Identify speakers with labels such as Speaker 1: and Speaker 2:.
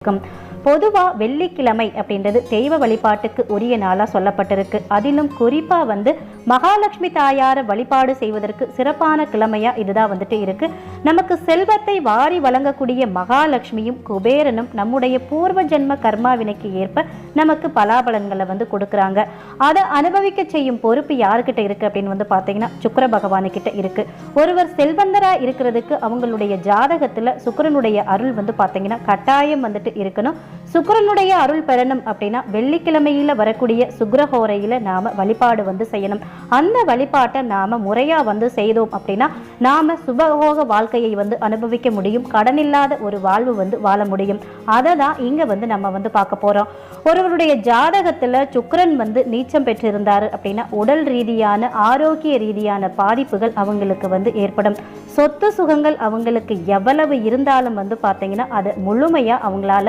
Speaker 1: இருக்கும் பொதுவாக வெள்ளிக்கிழமை அப்படின்றது தெய்வ வழிபாட்டுக்கு உரிய நாளாக சொல்லப்பட்டிருக்கு. அதிலும் குறிப்பாக வந்து மகாலட்சுமி தாயாரை வழிபாடு செய்வதற்கு சிறப்பான கிழமையா இதுதான் வந்துட்டு இருக்கு. நமக்கு செல்வத்தை வாரி வழங்கக்கூடிய மகாலட்சுமியும் குபேரனும் நம்முடைய பூர்வ ஜென்ம கர்மாவினைக்கு ஏற்ப நமக்கு பலாபலன்களை வந்து கொடுக்குறாங்க. அதை அனுபவிக்க செய்யும் பொறுப்பு யாருக்கிட்ட இருக்கு அப்படின்னு வந்து பார்த்தீங்கன்னா சுக்கிர பகவானுக்கிட்ட இருக்கு. ஒருவர் செல்வந்தரா இருக்கிறதுக்கு அவங்களுடைய ஜாதகத்துல சுக்கிரனுடைய அருள் வந்து பார்த்தீங்கன்னா கட்டாயம் வந்துட்டு இருக்கணும். சுக்கரனுடைய அருள் பெறணும் அப்படின்னா வெள்ளிக்கிழமையில வரக்கூடிய சுக்கிரஹோரையில நாம வழிபாடு வந்து செய்யணும். அந்த வழிபாட்டை நாம முறையா வந்து செய்தோம் அப்படின்னா நாம சுபகோக வாழ்க்கையை வந்து அனுபவிக்க முடியும். கடனில்லாத ஒரு வாழ்வு வந்து வாழ முடியும். அதை தான் இங்க வந்து நம்ம வந்து பார்க்க போறோம். ஒருவருடைய ஜாதகத்துல சுக்கரன் வந்து நீச்சம் பெற்றிருந்தாரு அப்படின்னா உடல் ரீதியான ஆரோக்கிய ரீதியான பாதிப்புகள் அவங்களுக்கு வந்து ஏற்படும். சொத்து சுகங்கள் அவங்களுக்கு எவ்வளவு இருந்தாலும் வந்து பார்த்தீங்கன்னா அதை முழுமையா அவங்களால